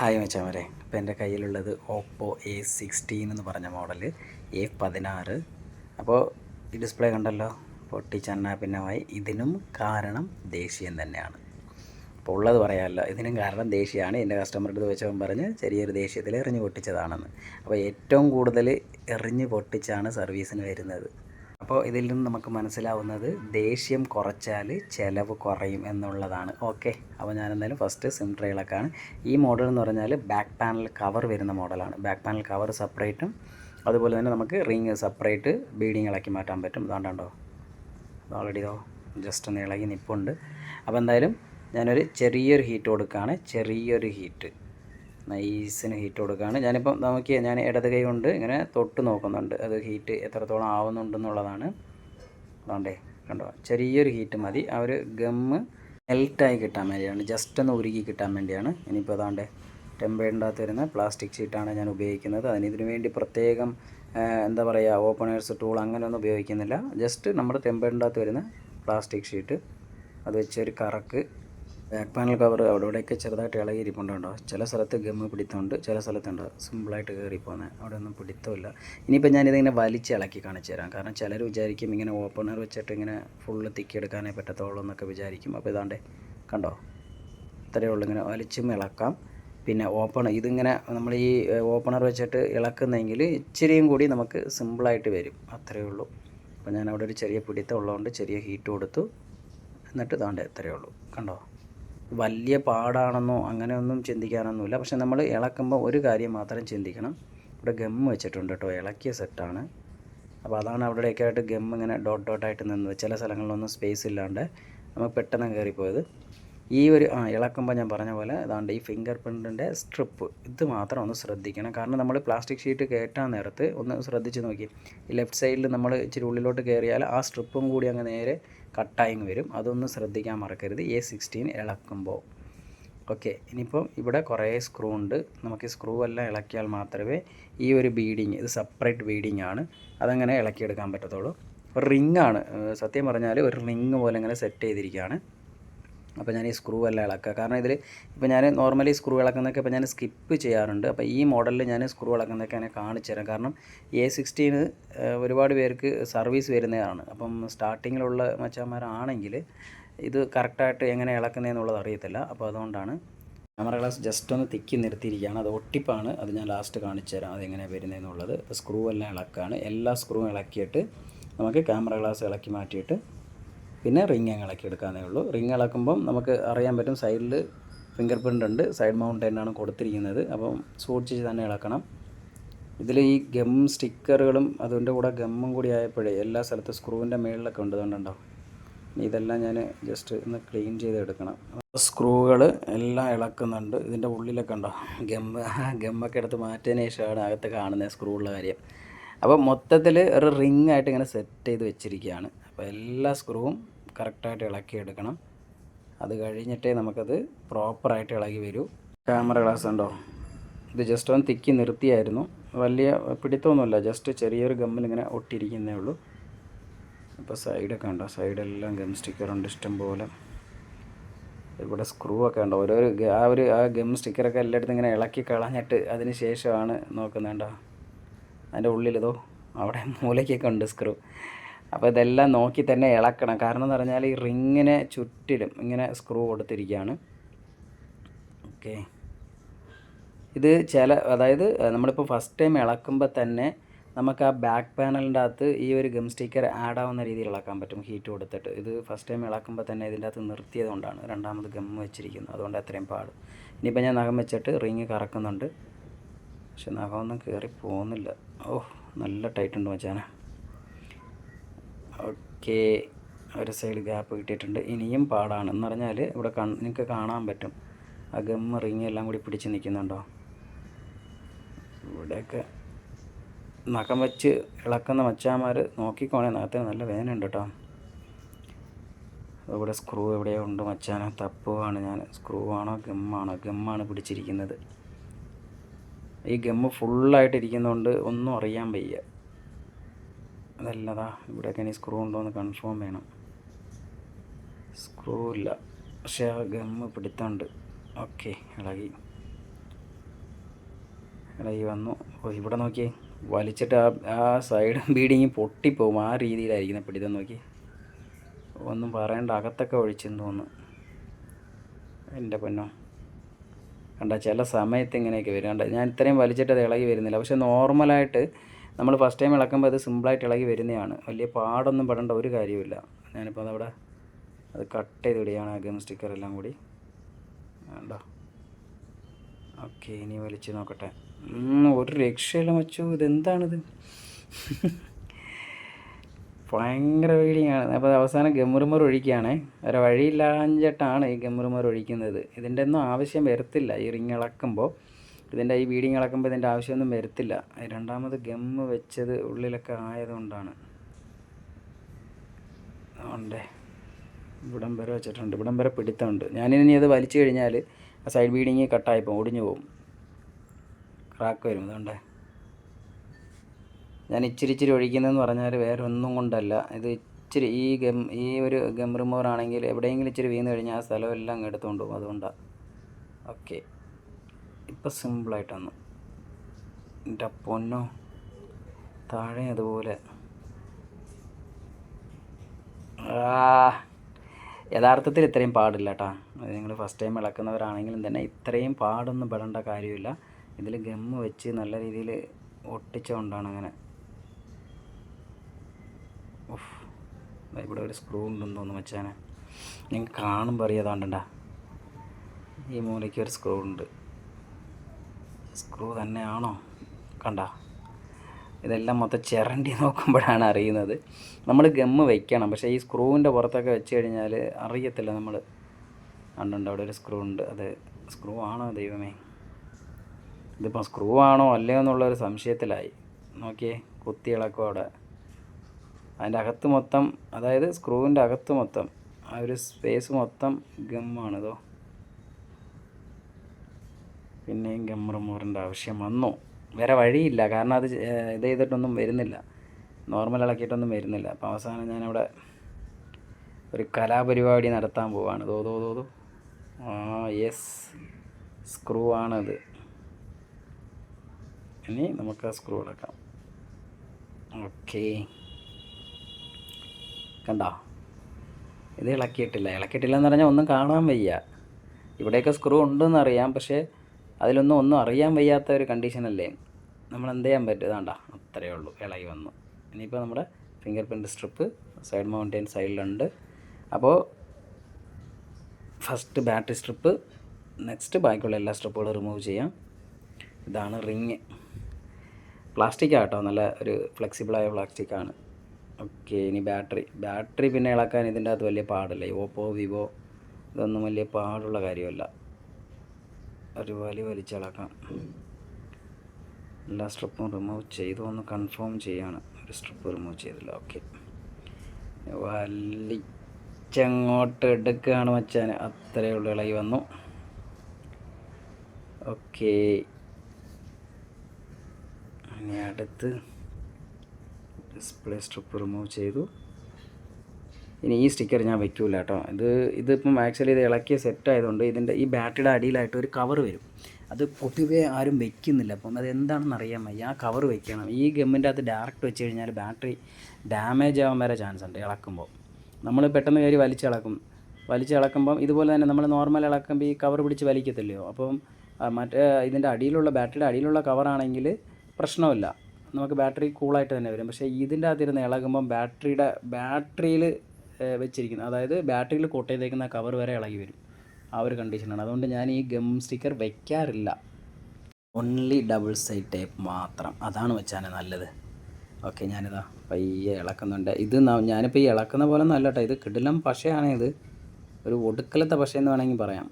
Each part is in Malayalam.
ഹായ് മച്ചാമരെ ഇപ്പോൾ എന്റെ കയ്യിലുള്ളത് ഓപ്പോ എ സിക്സ്റ്റീൻ എന്ന് പറഞ്ഞ മോഡൽ എ പതിനാറ്. അപ്പോൾ ഈ ഡിസ്പ്ലേ കണ്ടല്ലോ? പൊട്ടിച്ചെണ്ണ ഭിന്നമായി ഇതിനും കാരണം ദേഷ്യം തന്നെയാണ്. അപ്പോൾ ഉള്ളത് പറയാമല്ലോ. ഇതിനും കാരണം ദേഷ്യമാണ്. എന്റെ കസ്റ്റമറുടെ അടുത്ത് പറഞ്ഞ് ചെറിയൊരു ദേഷ്യത്തിൽ എറിഞ്ഞ് പൊട്ടിച്ചതാണെന്ന്. അപ്പോൾ ഏറ്റവും കൂടുതൽ എറിഞ്ഞ് പൊട്ടിച്ചാണ് സർവീസിന് വരുന്നത്. അപ്പോൾ ഇതിൽ നിന്ന് നമുക്ക് മനസ്സിലാവുന്നത് ദേഷ്യം കുറച്ചാൽ ചിലവ് കുറയും എന്നുള്ളതാണ്. ഓക്കെ. അപ്പോൾ ഞാൻ എന്തായാലും ഫസ്റ്റ് സിം ട്രേകളൊക്കെയാണ് ഈ മോഡൽ എന്ന് പറഞ്ഞാൽ ബാക്ക് പാനൽ കവർ വരുന്ന മോഡലാണ് ബാക്ക് പാനൽ കവർ സെപ്പറേറ്റും അതുപോലെ തന്നെ നമുക്ക് റിങ് സെപ്പറേറ്റ് ബീഡിങ് ഇളക്കി മാറ്റാൻ പറ്റും. ഇതാണ്ടോ ഓൾറെഡി ഇതോ ജസ്റ്റ് ഒന്ന് ഇളകി നിപ്പുണ്ട്. അപ്പോൾ എന്തായാലും ഞാനൊരു ചെറിയൊരു ഹീറ്റ് കൊടുക്കുകയാണ്. ചെറിയൊരു ഹീറ്റ് നൈസിന് ഹീറ്റ് കൊടുക്കുകയാണ്. ഞാനിപ്പം നമുക്ക് ഞാൻ ഇടത് കൈ കൊണ്ട് ഇങ്ങനെ തൊട്ട് നോക്കുന്നുണ്ട്. അത് ഹീറ്റ് എത്രത്തോളം ആവുന്നുണ്ടെന്നുള്ളതാണ്. അതുകൊണ്ടേ കണ്ടോ? ചെറിയൊരു ഹീറ്റ് മതി. ആ ഒരു ഗമ്മ് മെൽറ്റായി കിട്ടാൻ വേണ്ടിയാണ്. ജസ്റ്റ് ഒന്ന് ഉരുകി കിട്ടാൻ വേണ്ടിയാണ്. ഇനിയിപ്പോൾ അതാണ്ട് ടെമ്പേറിന്റെ അകത്ത് വരുന്ന പ്ലാസ്റ്റിക് ഷീറ്റാണ് ഞാൻ ഉപയോഗിക്കുന്നത്. അതിന് വേണ്ടി പ്രത്യേകം എന്താ പറയുക ഓപ്പണേഴ്സ് ടൂൾ അങ്ങനെയൊന്നും ഉപയോഗിക്കുന്നില്ല. ജസ്റ്റ് നമ്മുടെ ടെമ്പേറിന്റെ അകത്ത് വരുന്ന പ്ലാസ്റ്റിക് ഷീറ്റ് അത് വെച്ചൊരു കറക്ക് ബാക്ക് പാനൽ കവർ അവിടെ ഇവിടെയൊക്കെ ചെറുതായിട്ട് ഇളകി ഇരിപ്പുണ്ടോ ചില സ്ഥലത്ത് ഗമ്മ് പിടിത്തമുണ്ട് ചില സ്ഥലത്തുണ്ട്. സിമ്പിളായിട്ട് കയറി പോകുന്നത് അവിടെ ഒന്നും പിടിത്തമില്ല. ഇനിയിപ്പോൾ ഞാനിതിങ്ങനെ വലിച്ച് ഇളക്കി കാണിച്ചു തരാം. കാരണം ചിലർ വിചാരിക്കും ഇങ്ങനെ ഓപ്പണർ വെച്ചിട്ട് ഇങ്ങനെ ഫുള്ള് തിക്കിയെടുക്കാനേ പറ്റത്തുള്ളൂ എന്നൊക്കെ വിചാരിക്കും. അപ്പോൾ ഇതാണ്ട് കണ്ടോ? ഇത്രയേ ഉള്ളൂ. ഇങ്ങനെ വലിച്ചും ഇളക്കാം. പിന്നെ ഓപ്പൺ ഇതിങ്ങനെ നമ്മൾ ഈ ഓപ്പണർ വെച്ചിട്ട് ഇളക്കുന്നെങ്കിൽ ഇച്ചിരിയും കൂടി നമുക്ക് സിമ്പിളായിട്ട് വരും. അത്രയേ ഉള്ളൂ. അപ്പോൾ ഞാൻ അവിടെ ഒരു ചെറിയ പിടിത്തം ഉള്ളതുകൊണ്ട് ചെറിയ ഹീറ്റ് കൊടുത്തു. എന്നിട്ട് ഇതാണ്ട് ഇത്രയേ ഉള്ളൂ. കണ്ടോ? വലിയ പാടാണെന്നോ അങ്ങനെയൊന്നും ചിന്തിക്കാനൊന്നുമില്ല. പക്ഷെ നമ്മൾ ഇളക്കുമ്പോൾ ഒരു കാര്യം മാത്രം ചിന്തിക്കണം. ഇവിടെ ഗം വെച്ചിട്ടുണ്ട് കേട്ടോ. ഇളക്കിയ സെറ്റാണ് അപ്പോൾ അതാണ് അവിടെയൊക്കെ ആയിട്ട് ഗം ഇങ്ങനെ ഡോട്ട് ഡോട്ടായിട്ട് നിന്നത് ചില സ്ഥലങ്ങളിലൊന്നും സ്പേസ് ഇല്ലാണ്ട് നമുക്ക് പെട്ടെന്ന് കയറിപ്പോയത്. ഈ ഒരു ആ ഇളക്കുമ്പോൾ ഞാൻ പറഞ്ഞ പോലെ അതാണ്ട് ഈ ഫിംഗർ പ്രിന്റിന്റെ സ്ട്രിപ്പ് ഇത് മാത്രം ഒന്ന് ശ്രദ്ധിക്കണം. കാരണം നമ്മൾ പ്ലാസ്റ്റിക് ഷീറ്റ് കയറ്റാൻ നേരത്ത് ഒന്ന് ശ്രദ്ധിച്ച് നോക്കി. ലെഫ്റ്റ് സൈഡിൽ നമ്മൾ ഇച്ചിരി ഉള്ളിലോട്ട് കയറിയാൽ ആ സ്ട്രിപ്പും കൂടി അങ്ങ് നേരെ കട്ടായിങ് വരും. അതൊന്ന് ശ്രദ്ധിക്കാൻ മറക്കരുത്. A sixteen ഇളക്കുമ്പോൾ. ഓക്കെ ഇനിയിപ്പം ഇവിടെ കുറേ സ്ക്രൂ ഉണ്ട്. നമുക്ക് സ്ക്രൂ എല്ലാം ഇളക്കിയാൽ മാത്രമേ ഈ ഒരു ബീഡിങ് ഇത് സെപ്പറേറ്റ് ബീഡിങ് ആണ്. അതങ്ങനെ ഇളക്കിയെടുക്കാൻ പറ്റത്തുള്ളൂ. ഒരു റിങ്ങാണ് സത്യം പറഞ്ഞാൽ ഒരു റിങ് പോലെ ഇങ്ങനെ സെറ്റ് ചെയ്തിരിക്കുകയാണ്. അപ്പോൾ ഞാൻ ഈ സ്ക്രൂ എല്ലാം ഇളക്കുക. കാരണം ഇതിൽ ഇപ്പോൾ ഞാൻ നോർമലി സ്ക്രൂ ഇളക്കുന്നതൊക്കെ ഇപ്പോൾ ഞാൻ സ്കിപ്പ് ചെയ്യാറുണ്ട്. അപ്പോൾ ഈ മോഡലിൽ ഞാൻ സ്ക്രൂ ഇളക്കുന്നതൊക്കെ ഞാൻ കാണിച്ചു തരാം. കാരണം എ സിക്സ്റ്റീന് ഒരുപാട് പേർക്ക് സർവീസ് വരുന്നതാണ്. അപ്പം സ്റ്റാർട്ടിങ്ങിലുള്ള മച്ചാന്മാരാണെങ്കിൽ ഇത് കറക്റ്റായിട്ട് എങ്ങനെ ഇളക്കുന്നതെന്നുള്ളത് അറിയത്തില്ല. അപ്പോൾ അതുകൊണ്ടാണ് ക്യാമറ ഗ്ലാസ് ജസ്റ്റ് ഒന്ന് തിക്കി നിർത്തിയിരിക്കുകയാണ്. അത് ഒട്ടിപ്പാണ്. അത് ഞാൻ ലാസ്റ്റ് കാണിച്ചു തരാം അതെങ്ങനെയാണ് വരുന്നതെന്നുള്ളത് സ്ക്രൂ എല്ലാം ഇളക്കുകയാണ്. എല്ലാ സ്ക്രൂവും ഇളക്കിയിട്ട് നമുക്ക് ക്യാമറ ഗ്ലാസ് ഇളക്കി മാറ്റിയിട്ട് പിന്നെ റിങ് ഇളക്കി എടുക്കാനേ ഉള്ളൂ. റിങ് ഇളക്കുമ്പം നമുക്ക് അറിയാൻ പറ്റും സൈഡിൽ ഫിംഗർ പ്രിന്റ് ഉണ്ട്. സൈഡ് മൗണ്ടൈനാണ് കൊടുത്തിരിക്കുന്നത്. അപ്പം സൂക്ഷിച്ച് തന്നെ ഇളക്കണം. ഇതിൽ ഈ ഗം സ്റ്റിക്കറുകളും അതിന്റെ കൂടെ ഗമ്മും കൂടി ആയപ്പോഴേ എല്ലാ സ്ഥലത്തും സ്ക്രൂവിന്റെ മേളിലൊക്കെ ഉണ്ട് ഇതെല്ലാം ഞാൻ ജസ്റ്റ് ഒന്ന് ക്ലീൻ ചെയ്ത് എടുക്കണം സ്ക്രൂകൾ എല്ലാം ഇളക്കുന്നുണ്ട്. ഇതിന്റെ ഉള്ളിലൊക്കെ ഉണ്ടോ? ഗം ഗമ്മൊക്കെ എടുത്ത് മാറ്റിയതിന് ശേഷമാണ് അകത്ത് കാണുന്നത് സ്ക്രൂ ഉള്ള കാര്യം. അപ്പോൾ മൊത്തത്തിൽ ഒരു റിംഗ് ആയിട്ട് ഇങ്ങനെ സെറ്റ് ചെയ്ത് വെച്ചിരിക്കുകയാണ്. അപ്പോൾ എല്ലാ സ്ക്രൂവും കറക്റ്റായിട്ട് ഇളക്കിയെടുക്കണം. അത് കഴിഞ്ഞിട്ടേ നമുക്കത് പ്രോപ്പറായിട്ട് ഇളകി വരൂ. ക്യാമറ ഗ്ലാസ് ഉണ്ടോ? ഇത് ജസ്റ്റ് ഒന്ന് തിക്കി നിർത്തിയായിരുന്നു. വലിയ പിടിത്തമൊന്നുമില്ല ജസ്റ്റ് ചെറിയൊരു ഗമ്മിൽ ഇങ്ങനെ ഒട്ടിയിരിക്കുന്നേ ഉള്ളൂ. അപ്പോൾ സൈഡൊക്കെ ഉണ്ടോ സൈഡെല്ലാം ഗം സ്റ്റിക്കറുണ്ട് ഇഷ്ടം പോലെ. ഇവിടെ സ്ക്രൂ ഒക്കെ ഉണ്ടോ? ഓരോ ആ ഒരു ആ ഗം സ്റ്റിക്കറൊക്കെ എല്ലായിടത്തും ഇങ്ങനെ ഇളക്കി കളഞ്ഞിട്ട് അതിന് ശേഷമാണ് നോക്കുന്നുണ്ടോ അതിന്റെ ഉള്ളിലിതോ അവിടെ മൂലയ്ക്കൊക്കെ ഉണ്ട് സ്ക്രൂ അപ്പോൾ ഇതെല്ലാം നോക്കി തന്നെ ഇളക്കണം. കാരണം എന്ന് പറഞ്ഞാൽ ഈ റിങ്ങിനെ ചുറ്റിലും ഇങ്ങനെ സ്ക്രൂ കൊടുത്തിരിക്കുകയാണ് ഓക്കെ ഇത് ചില അതായത് നമ്മളിപ്പോൾ ഫസ്റ്റ് ടൈം ഇളക്കുമ്പോൾ തന്നെ നമുക്ക് ആ ബാക്ക് പാനലിന്റെ അകത്ത് ഈ ഒരു ഗം സ്റ്റിക്കർ ആഡ് ആവുന്ന രീതിയിൽ ഇളക്കാൻ പറ്റും ഹീറ്റ് കൊടുത്തിട്ട്. ഇത് ഫസ്റ്റ് ടൈം ഇളക്കുമ്പോൾ തന്നെ ഇതിന്റെ അകത്ത് നിർത്തിയത് കൊണ്ടാണ് രണ്ടാമത് ഗം വെച്ചിരിക്കുന്നത്. അതുകൊണ്ട് അത്രയും പാട്. ഇനിയിപ്പോൾ ഞാൻ നഖം വെച്ചിട്ട് റിങ് കറക്കുന്നുണ്ട്. പക്ഷെ നഖമൊന്നും കയറി പോകുന്നില്ല. ഓഹ് നല്ല ടൈറ്റ് ഉണ്ട് മച്ചാനെ. ഓക്കെ ഒരു സൈഡ് ഗ്യാപ്പ് കിട്ടിയിട്ടുണ്ട്. ഇനിയും പാടാണ്. എന്ന് പറഞ്ഞാൽ ഇവിടെ നിങ്ങൾക്ക് കാണാൻ പറ്റും. ആ ഗം റിങ് എല്ലാം കൂടി പിടിച്ച് നിൽക്കുന്നുണ്ടോ? ഇവിടെയൊക്കെ നഖം വെച്ച് ഇളക്കുന്ന മച്ചാന്മാർ നോക്കിക്കോണേ. നഖത്തിന് നല്ല വേദനയുണ്ട് കേട്ടോ. ഇവിടെ സ്ക്രൂ എവിടെയോ ഉണ്ട് മച്ചാന. തപ്പുവാണ് ഞാൻ. സ്ക്രൂ ആണോ ഗമ്മാണോ ഗമ്മാണ് പിടിച്ചിരിക്കുന്നത്. ഈ ഗമ്മ് ഫുള്ളായിട്ട് ഇരിക്കുന്നതുകൊണ്ട് ഒന്നും അറിയാൻ വയ്യ. അതല്ലതാ ഇവിടെയൊക്കെ ഇനി സ്ക്രൂ ഉണ്ടോ എന്ന് കൺഫേം വേണം. സ്ക്രൂ ഇല്ല. പക്ഷേ ആ ഗമ്മ് പിടുത്തമുണ്ട് ഓക്കെ ഇളകി. ഇളകി വന്നു. ഓ ഇവിടെ നോക്കി വലിച്ചിട്ട് ആ ആ സൈഡ് ബീഡിങ് പൊട്ടിപ്പോവും. ആ രീതിയിലായിരിക്കുന്നത് പിടിത്തം നോക്കി. ഒന്നും പറയണ്ട അകത്തൊക്കെ ഒഴിച്ചെന്ന് തോന്നുന്നു. എന്റെ പൊന്നോ. കണ്ട ചില സമയത്ത് ഇങ്ങനെയൊക്കെ വരും. കണ്ട ഞാൻ ഇത്രയും വലിച്ചിട്ട് അത് ഇളകി വരുന്നില്ല. പക്ഷെ നോർമലായിട്ട് നമ്മൾ ഫസ്റ്റ് ടൈം ഇളക്കുമ്പോൾ അത് സിമ്പിളായിട്ട് ഇളകി വരുന്നതാണ്. വലിയ പാടൊന്നും പെടേണ്ട ഒരു കാര്യമില്ല ഞാനിപ്പോൾ അതവിടെ അത് കട്ട് ചെയ്ത് വിടുകയാണ് ആ ഗം സ്റ്റിക്കർ എല്ലാം കൂടി. വേണ്ട ഓക്കെ ഇനി വലിച്ച് നോക്കട്ടെ. ഒരു രക്ഷയില്ല മച്ചു. ഇതെന്താണിത്? ഭയങ്കര വീടിയാണ് അപ്പോൾ അവസാനം ഗമ്മുറുമർ ഒഴിക്കുകയാണ്. ഒരു വഴിയില്ലാഞ്ഞിട്ടാണ് ഈ ഗമ്മുറുമർ ഒഴിക്കുന്നത്. ഇതിന്റെ ഒന്നും ആവശ്യം വരത്തില്ല. ഈ റിങ് ഇളക്കുമ്പോൾ ഇതിന്റെ ഈ ബീഡിങ് ഇളക്കുമ്പോൾ ഇതിന്റെ ആവശ്യമൊന്നും വരത്തില്ല. രണ്ടാമത് ഗമ്മ് വെച്ചത് ഉള്ളിലൊക്കെ ആയതുകൊണ്ടാണ്. ഉണ്ടേ ഇവിടം വരെ വെച്ചിട്ടുണ്ട്. ഇവിടം വരെ പിടുത്തമുണ്ട്. ഞാനിനി അത് വലിച്ചു കഴിഞ്ഞാൽ ആ സൈഡ് ബീഡിങ് കട്ടായിപ്പോൾ ഒടിഞ്ഞു പോകും. ക്രാക്ക് വരും. അതുകൊണ്ട് ഞാൻ ഇച്ചിരി ഇച്ചിരി ഒഴിക്കുന്നതെന്ന് പറഞ്ഞാൽ വേറെ ഒന്നും കൊണ്ടല്ല. ഇത് ഇച്ചിരി ഈ ഗം ഈ ഒരു ഗം റിമൂവർ ആണെങ്കിൽ എവിടെയെങ്കിലും ഇച്ചിരി വീണ് കഴിഞ്ഞാൽ ആ സ്ഥലമെല്ലാം എടുത്തുകൊണ്ട് പോകും. അതുകൊണ്ടാണ് ഓക്കെ. ഇപ്പം സിമ്പിളായിട്ട് വന്നു എന്റെ പൊന്നോ താഴെ അതുപോലെ. യഥാർത്ഥത്തിൽ ഇത്രയും പാടില്ല കേട്ടോ നിങ്ങൾ ഫസ്റ്റ് ടൈം ഇളക്കുന്നവരാണെങ്കിലും തന്നെ ഇത്രയും പാടൊന്നും പെടേണ്ട കാര്യമില്ല. ഇതിൽ ഗമ്മ് വെച്ച് നല്ല രീതിയിൽ ഒട്ടിച്ചുകൊണ്ടാണ് അങ്ങനെ. ഉഫ്. ഇവിടെ ഒരു സ്ക്രൂ ഉണ്ടെന്ന് തോന്നുന്നു വെച്ചാനെ നിങ്ങൾക്ക് കാണുമ്പോൾ അറിയാതാണ്ടണ്ട. ഈ മൂലയ്ക്ക് ഒരു സ്ക്രൂ ഉണ്ട്. സ്ക്രൂ തന്നെയാണോ? കണ്ട. ഇതെല്ലാം മൊത്തം ചിരണ്ടി നോക്കുമ്പോഴാണ് അറിയുന്നത്. നമ്മൾ ഗമ്മ് വയ്ക്കണം പക്ഷേ ഈ സ്ക്രൂവിന്റെ പുറത്തൊക്കെ വെച്ച് കഴിഞ്ഞാൽ അറിയത്തില്ല നമ്മൾ കണ്ടുണ്ട് അവിടെ ഒരു സ്ക്രൂ ഉണ്ട്. അത് സ്ക്രൂ ആണോ ദൈവമേ? ഇതിപ്പോൾ സ്ക്രൂ ആണോ അല്ലയോ എന്നുള്ളൊരു സംശയത്തിലായി. നോക്കിയേ കുത്തി ഇളക്കും അവിടെ. അതിന്റെ അകത്ത് മൊത്തം അതായത് സ്ക്രൂവിന്റെ അകത്ത് മൊത്തം ആ ഒരു സ്പേസ് മൊത്തം ഗമ്മാണിതോ പിന്നെയും ഗം റിമൂവറിന്റെ ആവശ്യം വന്നു. വേറെ വഴിയില്ല. കാരണം അത് ഇത് ചെയ്തിട്ടൊന്നും വരുന്നില്ല. നോർമൽ ഇളക്കിയിട്ടൊന്നും വരുന്നില്ല. അപ്പോൾ അവസാനം ഞാനവിടെ ഒരു കലാപരിപാടി നടത്താൻ പോവാണ്. തോ തോ തോ തോ ആ യെസ്. സ്ക്രൂ ആണത്. ഇനി നമുക്ക് ആ സ്ക്രൂ ഇളക്കാം ഓക്കെ. കണ്ടോ? ഇത് ഇളക്കിയിട്ടില്ല. ഇളക്കിയിട്ടില്ല എന്ന് പറഞ്ഞാൽ ഒന്നും കാണാൻ വയ്യ. ഇവിടെയൊക്കെ സ്ക്രൂ ഉണ്ടെന്നറിയാം പക്ഷേ അതിലൊന്നും ഒന്നും അറിയാൻ വയ്യാത്ത ഒരു കണ്ടീഷനല്ലേ നമ്മൾ എന്ത് ചെയ്യാൻ പറ്റും? ഇതാണ്ട അത്രയേ ഉള്ളൂ. ഇളകി വന്നു. ഇനിയിപ്പോൾ നമ്മുടെ finger print strip side mountain സൈഡിലുണ്ട് അപ്പോൾ ഫസ്റ്റ് ബാറ്ററി സ്ട്രിപ്പ് നെക്സ്റ്റ് ബാക്കിയുള്ള എല്ലാ സ്ട്രിപ്പുകളും റിമൂവ് ചെയ്യാം. ഇതാണ് റിങ് പ്ലാസ്റ്റിക് ആട്ടോ നല്ല ഒരു ഫ്ലെക്സിബിളായ പ്ലാസ്റ്റിക്കാണ് ഓക്കെ ഇനി ബാറ്ററി ബാറ്ററി പിന്നെ ഇളക്കാൻ ഇതിന്റെ അകത്ത് വലിയ പാടില്ല? ഓപ്പോ വിവോ ഇതൊന്നും വലിയ പാടുള്ള കാര്യമല്ല. ഒരു വലി വലിച്ചിളക്കാം എല്ലാ സ്ട്രിപ്പും റിമൂവ് ചെയ്തു ഒന്ന് കൺഫേം ചെയ്യാണ്. ഒരു സ്ട്രിപ്പ് റിമൂവ് ചെയ്തില്ല. ഓക്കെ വലിച്ചങ്ങോട്ട് എടുക്കുകയാണ് മച്ചാൻ അത്രയേ ഉള്ളൂ. ഇളകി വന്നു. ഓക്കെ ഇനി അടുത്ത് ഡിസ്പ്ലേ സ്ട്രിപ്പ് റിമൂവ് ചെയ്തു. ഇനി ഈ സ്റ്റിക്കർ ഞാൻ വെക്കൂല കേട്ടോ. ഇത് ഇതിപ്പം ആക്ച്വലി ഇത് ഇളക്കിയ സെറ്റ് ആയതുകൊണ്ട് ഇതിന്റെ ഈ ബാറ്ററിയുടെ അടിയിലായിട്ട് ഒരു കവർ വരും. അത് പൊതുവെ ആരും വെക്കുന്നില്ല. അപ്പം അത് എന്താണെന്ന് അറിയാൻ വയ്യ. ആ കവർ വെക്കണം. ഈ ഗമ്മിന്റെ അകത്ത് ഡയറക്റ്റ് വെച്ച് കഴിഞ്ഞാൽ ബാറ്ററി ഡാമേജ് ആവാൻ വരെ ചാൻസ് ഉണ്ട് ഇളക്കുമ്പോൾ. നമ്മൾ പെട്ടെന്ന് കയറി വലിച്ചിളക്കും. വലിച്ചിളക്കുമ്പം ഇതുപോലെ തന്നെ നമ്മൾ നോർമൽ ഇളക്കുമ്പോൾ ഈ കവർ പിടിച്ച് വലിക്കത്തില്ലയോ? അപ്പം മറ്റേ ഇതിന്റെ അടിയിലുള്ള ബാറ്ററിയുടെ അടിയിലുള്ള കവറാണെങ്കിൽ പ്രശ്നമില്ല നമുക്ക് ബാറ്ററി കൂളായിട്ട് തന്നെ വരും. പക്ഷേ ഇതിന്റെ അകത്തിരുന്ന് ഇളകുമ്പം ബാറ്ററിയുടെ ബാറ്ററിയിൽ വെച്ചിരിക്കുന്നത്. അതായത് ബാറ്ററിയിൽ കോട്ട് കവർ വരെ ഇളകി വരും. ആ ഒരു കണ്ടീഷനാണ് അതുകൊണ്ട് ഞാൻ ഈ ഗം സ്റ്റിക്കർ വെക്കാറില്ല. ഓൺലി ഡബിൾ സൈഡ് ടേപ്പ് മാത്രം. അതാണ് വെച്ചാൽ നല്ലത്. ഓക്കെ ഞാനിതാ പയ്യെ ഇളക്കുന്നുണ്ട്. ഇത് ഞാനിപ്പോൾ ഈ ഇളക്കുന്ന പോലെ ഒന്നും അല്ല കേട്ടോ ഇത് കിടിലം പശയാണ് ഇത്. ഒരു ഒടുക്കലത്തെ പശ എന്ന് വേണമെങ്കിൽ പറയാം.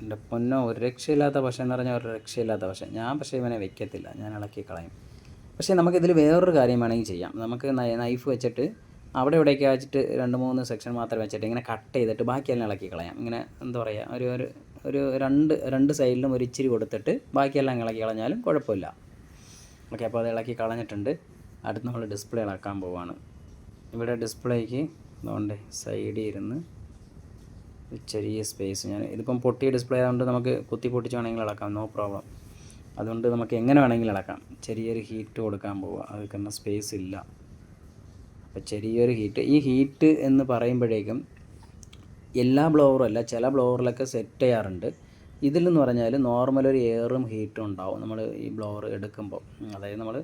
എന്റെ പൊന്നോ ഒരു രക്ഷയില്ലാത്ത പശ എന്ന് പറഞ്ഞാൽ ഒരു രക്ഷയില്ലാത്ത പശ. ഞാൻ പക്ഷേ ഇവനെ വെക്കത്തില്ല. ഞാൻ ഇളക്കി കളയും. പക്ഷേ നമുക്കിതിൽ വേറൊരു കാര്യം വേണമെങ്കിൽ ചെയ്യാം. നമുക്ക് നൈഫ് വെച്ചിട്ട് അവിടെ ഇവിടെയൊക്കെ വെച്ചിട്ട് രണ്ട് മൂന്ന് സെക്ഷൻ മാത്രം വെച്ചിട്ട് ഇങ്ങനെ കട്ട് ചെയ്തിട്ട് ബാക്കിയെല്ലാം ഇളക്കി കളയാം. ഇങ്ങനെ എന്താ പറയുക ഒരു ഒരു ഒരു രണ്ട് രണ്ട് സൈഡിലും ഒരു ഇച്ചിരി കൊടുത്തിട്ട് ബാക്കിയെല്ലാം ഇളക്കി കളഞ്ഞാലും കുഴപ്പമില്ല. ഓക്കെ അപ്പോൾ അത് ഇളക്കി കളഞ്ഞിട്ടുണ്ട്. അടുത്ത് നമ്മൾ ഡിസ്പ്ലേ ഇളക്കാൻ പോവാണ്. ഇവിടെ ഡിസ്പ്ലേക്ക് അതുകൊണ്ട് സൈഡിൽ ഇരുന്ന് ചെറിയ സ്പേസ് ഞാൻ ഇതിപ്പം പൊട്ടിയ ഡിസ്പ്ലേ ആയതുകൊണ്ട് നമുക്ക് കുത്തി പൊട്ടിച്ച് വേണമെങ്കിൽ ഇളക്കാം നോ പ്രോബ്ലം അതുകൊണ്ട് നമുക്ക് എങ്ങനെ വേണമെങ്കിലും ഇളക്കാം. ചെറിയൊരു ഹീറ്റ് കൊടുക്കാൻ പോവുക അത് കാരണം സ്പേസ് ഇല്ല. അപ്പോൾ ചെറിയൊരു ഹീറ്റ് ഈ ഹീറ്റ് എന്ന് പറയുമ്പോഴേക്കും എല്ലാ ബ്ലോവറും അല്ല ചില ബ്ലോവറിലൊക്കെ സെറ്റ് ചെയ്യാറുണ്ട്. ഇതിലെന്ന് പറഞ്ഞാൽ നോർമൽ ഒരു എയറും ഹീറ്റും ഉണ്ടാവും. നമ്മൾ ഈ ബ്ലോവർ എടുക്കുമ്പോൾ അതായത് നമ്മൾ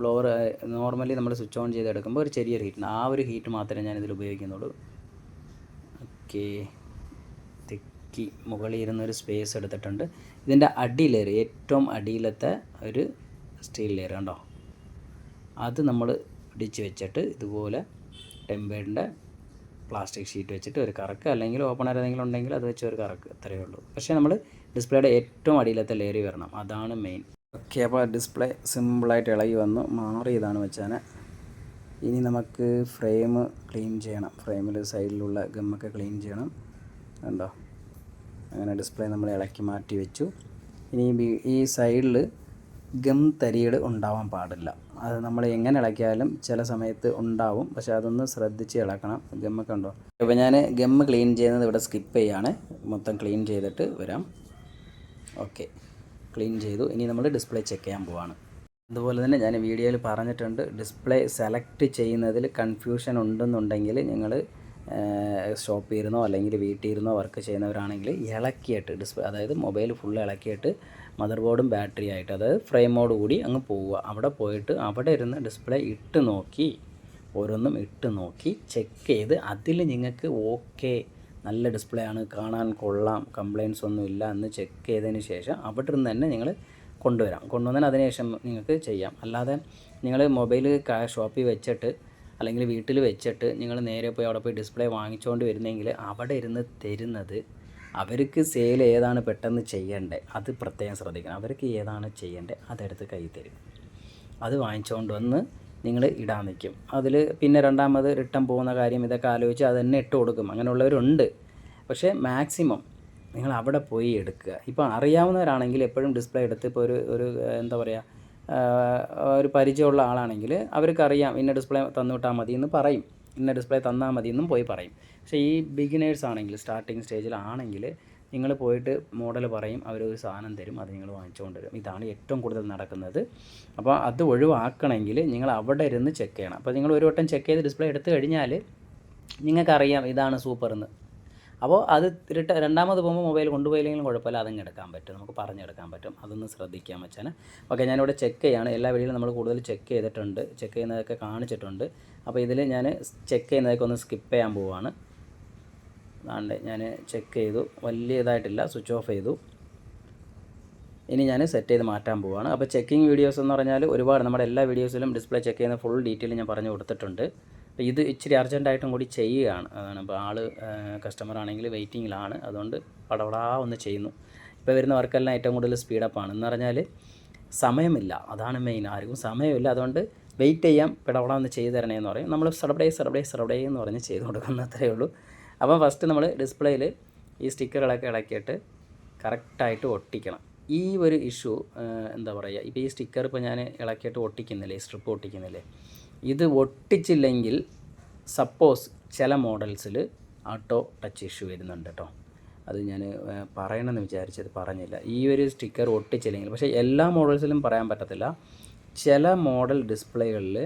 ബ്ലോവർ നോർമലി നമ്മൾ സ്വിച്ച് ഓൺ ചെയ്ത് എടുക്കുമ്പോൾ ഒരു ചെറിയൊരു ഹീറ്റ് ആ ഒരു ഹീറ്റ് മാത്രമേ ഞാൻ ഇതിൽ ഉപയോഗിക്കുന്നുള്ളൂ. ഓക്കെ. തിക്കി മുകളിൽ ഇരുന്നൊരു സ്പേസ് എടുത്തിട്ടുണ്ട്. ഇതിന്റെ അടി ലെയർ ഏറ്റവും അടിയിലത്തെ ഒരു സ്റ്റീൽ ലെയർ കണ്ടോ? അത് നമ്മൾ പിടിച്ച് വെച്ചിട്ട് ഇതുപോലെ ടെമ്പേഡിന്റെ പ്ലാസ്റ്റിക് ഷീറ്റ് വെച്ചിട്ട് ഒരു കറക്ക് അല്ലെങ്കിൽ ഓപ്പണർ ഏതെങ്കിലും ഉണ്ടെങ്കിൽ അത് വെച്ച് ഒരു കറക്ക് അത്രയേ ഉള്ളൂ. പക്ഷേ നമ്മൾ ഡിസ്പ്ലേയുടെ ഏറ്റവും അടിയിലത്തെ ലെയർ വരണം. അതാണ് മെയിൻ ഓക്കെ അപ്പോൾ ഡിസ്പ്ലേ സിമ്പിളായിട്ട് ഇളകി വന്നു. മാറിയതാണ് വെച്ചാൽ ഇനി നമുക്ക് ഫ്രെയിം ക്ലീൻ ചെയ്യണം. ഫ്രെയിമിൽ സൈഡിലുള്ള ഗമ്മൊക്കെ ക്ലീൻ ചെയ്യണം. കണ്ടോ? അങ്ങനെ ഡിസ്പ്ലേ നമ്മൾ ഇളക്കി മാറ്റി വെച്ചു. ഇനി ഈ സൈഡിൽ ഗം തരികൾ ഉണ്ടാവാൻ പാടില്ല. അത് നമ്മൾ എങ്ങനെ ഇളക്കിയാലും ചില സമയത്ത് ഉണ്ടാവും. പക്ഷെ അതൊന്ന് ശ്രദ്ധിച്ച് ഇളക്കണം. ഗമ്മൊക്കെ ഉണ്ടോ അപ്പോൾ ഞാൻ ഗമ്മ് ക്ലീൻ ചെയ്യുന്നത് ഇവിടെ സ്കിപ്പ് ചെയ്യാണ്. മൊത്തം ക്ലീൻ ചെയ്തിട്ട് വരാം. ഓക്കെ. ക്ലീൻ ചെയ്തു. ഇനി നമ്മൾ ഡിസ്പ്ലേ ചെക്ക് ചെയ്യാൻ പോവാണ്. അതുപോലെ തന്നെ ഞാൻ വീഡിയോയിൽ പറഞ്ഞിട്ടുണ്ട് ഡിസ്പ്ലേ സെലക്ട് ചെയ്യുന്നതിൽ കൺഫ്യൂഷൻ ഉണ്ടെന്നുണ്ടെങ്കിൽ നിങ്ങൾ ഷോപ്പിൽ ഇരുന്നോ അല്ലെങ്കിൽ വീട്ടിൽ ഇരുന്നോ വർക്ക് ചെയ്യുന്നവരാണെങ്കിൽ ഇളക്കിയിട്ട് ഡിസ്പ്ലേ അതായത് മൊബൈൽ ഫുൾ ഇളക്കിയിട്ട് മദർ ബോർഡും ബാറ്ററി ആയിട്ട് അതായത് ഫ്രെയിമോട് കൂടി അങ്ങ് പോവുക. അവിടെ പോയിട്ട് അവിടെ ഇരുന്ന് ഡിസ്പ്ലേ ഇട്ട് നോക്കി ഓരോന്നും ഇട്ട് നോക്കി ചെക്ക് ചെയ്ത് അതിൽ നിങ്ങൾക്ക് ഓക്കെ നല്ല ഡിസ്പ്ലേ ആണ് കാണാൻ കൊള്ളാം കംപ്ലയിൻസ് ഒന്നും ഇല്ല എന്ന് ചെക്ക് ചെയ്തതിന് ശേഷം അവിടെ നിന്ന് തന്നെ നിങ്ങൾ കൊണ്ടുവരാം. കൊണ്ടുവന്നാൽ അതിനുശേഷം നിങ്ങൾക്ക് ചെയ്യാം. അല്ലാതെ നിങ്ങൾ മൊബൈൽ ഷോപ്പിൽ വെച്ചിട്ട് അല്ലെങ്കിൽ വീട്ടിൽ വെച്ചിട്ട് നിങ്ങൾ നേരെ പോയി അവിടെ പോയി ഡിസ്പ്ലേ വാങ്ങിച്ചുകൊണ്ട് വരുന്നെങ്കിൽ അവിടെ ഇരുന്ന് തരുന്നത് അവർക്ക് സെയിൽ ഏതാണ് പെട്ടെന്ന് ചെയ്യേണ്ടത് അത് പ്രത്യേകം ശ്രദ്ധിക്കണം. അവർക്ക് ഏതാണ് ചെയ്യേണ്ടത് അതെടുത്ത് കൈ തരും. അത് വാങ്ങിച്ചുകൊണ്ട് വന്ന് നിങ്ങൾ ഇടാൻ നിൽക്കും. അതിൽ പിന്നെ രണ്ടാമത് റിട്ടേൺ പോകുന്ന കാര്യം ഇതൊക്കെ ആലോചിച്ച് അത് തന്നെ ഇട്ട് കൊടുക്കും. അങ്ങനെയുള്ളവരുണ്ട്. പക്ഷേ മാക്സിമം നിങ്ങൾ അവിടെ പോയി എടുക്കുക. ഇപ്പോൾ അറിയാവുന്നവരാണെങ്കിൽ എപ്പോഴും ഡിസ്പ്ലേ എടുത്ത് ഇപ്പോൾ ഒരു ഒരു എന്താ പറയുക ഒരു പരിചയമുള്ള ആളാണെങ്കിൽ അവർക്കറിയാം ഇന്ന ഡിസ്പ്ലേ തന്നു വിട്ടാൽ മതി എന്ന് പറയും. ഇന്ന ഡിസ്പ്ലേ തന്നാൽ മതി എന്നും പോയി പറയും. പക്ഷേ ഈ ബിഗിനേഴ്സ് ആണെങ്കിൽ സ്റ്റാർട്ടിങ് സ്റ്റേജിലാണെങ്കിൽ നിങ്ങൾ പോയിട്ട് മോഡൽ പറയും അവരൊരു സാധനം തരും അത് നിങ്ങൾ വാങ്ങിച്ചുകൊണ്ട് വരും. ഇതാണ് ഏറ്റവും കൂടുതൽ നടക്കുന്നത്. അപ്പോൾ അത് ഒഴിവാക്കണമെങ്കിൽ നിങ്ങൾ അവിടെ ഇരുന്ന് ചെക്ക് ചെയ്യണം. അപ്പോൾ നിങ്ങൾ ഒരു വട്ടം ചെക്ക് ചെയ്ത് ഡിസ്പ്ലേ എടുത്തു കഴിഞ്ഞാൽ നിങ്ങൾക്കറിയാം ഇതാണ് സൂപ്പർ എന്ന്. അപ്പോൾ അത് റിട്ട രണ്ടാമത് പോകുമ്പോൾ മൊബൈൽ കൊണ്ടുപോയില്ലെങ്കിലും കുഴപ്പമില്ല. അതങ്ങ് എടുക്കാൻ പറ്റും. നമുക്ക് പറഞ്ഞെടുക്കാൻ പറ്റും. അതൊന്ന് ശ്രദ്ധിക്കാൻ വെച്ചാൽ ഓക്കെ ഞാനിവിടെ ചെക്ക് ചെയ്യാണ്. എല്ലാ വീഡിയോയിലും നമ്മൾ കൂടുതൽ ചെക്ക് ചെയ്തിട്ടുണ്ട്. ചെക്ക് ചെയ്യുന്നതൊക്കെ കാണിച്ചിട്ടുണ്ട്. അപ്പോൾ ഇതിൽ ഞാൻ ചെക്ക് ചെയ്യുന്നതൊക്കെ ഒന്ന് സ്കിപ്പ് ചെയ്യാൻ പോവുകയാണ് അതാണ്ട് ഞാൻ ചെക്ക് ചെയ്തു. വലിയ ഇതായിട്ടില്ല സ്വിച്ച് ഓഫ് ചെയ്തു. ഇനി ഞാൻ സെറ്റ് ചെയ്ത് മാറ്റാൻ പോവാണ്. അപ്പോൾ ചെക്കിംഗ് വീഡിയോസ് എന്ന് പറഞ്ഞാൽ ഒരുപാട് നമ്മുടെ എല്ലാ വീഡിയോസിലും ഡിസ്പ്ലേ ചെക്ക് ചെയ്യുന്ന ഫുൾ ഡീറ്റെയിൽ ഞാൻ പറഞ്ഞു കൊടുത്തിട്ടുണ്ട്. അപ്പോൾ ഇത് ഇച്ചിരി അർജന്റായിട്ടും കൂടി ചെയ്യുകയാണ്. അതാണ് അപ്പോൾ ആൾ കസ്റ്റമർ ആണെങ്കിൽ വെയിറ്റിങ്ങിലാണ് അതുകൊണ്ട് പടവടാ ഒന്ന് ചെയ്യുന്നു. ഇപ്പോൾ വരുന്ന വർക്കെല്ലാം ഏറ്റവും കൂടുതൽ സ്പീഡപ്പാണ് എന്ന് പറഞ്ഞാൽ സമയമില്ല. അതാണ് മെയിൻ ആർക്കും സമയമില്ല. അതുകൊണ്ട് വെയിറ്റ് ചെയ്യാം. പിടപടാ ഒന്ന് ചെയ്തു തരണേ എന്ന് പറയും. നമ്മൾ സർബഡേ സർബഡേ സർബഡേ എന്ന് പറഞ്ഞ് ചെയ്ത് കൊടുക്കുന്ന അത്രയേ ഉള്ളൂ. അപ്പോൾ ഫസ്റ്റ് നമ്മൾ ഡിസ്പ്ലേയിൽ ഈ സ്റ്റിക്കറുകളൊക്കെ ഇളക്കിയിട്ട് കറക്റ്റായിട്ട് ഒട്ടിക്കണം. ഈ ഒരു ഇഷ്യൂ എന്താ പറയുക? ഇപ്പോൾ ഈ സ്റ്റിക്കർ ഇപ്പോൾ ഞാൻ ഇളക്കിയിട്ട് ഒട്ടിക്കുന്നില്ലേ? സ്ട്രിപ്പ് ഒട്ടിക്കുന്നില്ലേ? ഇത് ഒട്ടിച്ചില്ലെങ്കിൽ സപ്പോസ് ചില മോഡൽസിൽ ഓട്ടോ ടച്ച് ഇഷ്യൂ വരുന്നുണ്ട് കേട്ടോ അത് ഞാൻ പറയണമെന്ന് വിചാരിച്ചത് പറഞ്ഞില്ല. ഈ ഒരു സ്റ്റിക്കർ ഒട്ടിച്ചില്ലെങ്കിൽ പക്ഷേ എല്ലാ മോഡൽസിലും പറയാൻ പറ്റത്തില്ല. ചില മോഡൽ ഡിസ്പ്ലേകളിൽ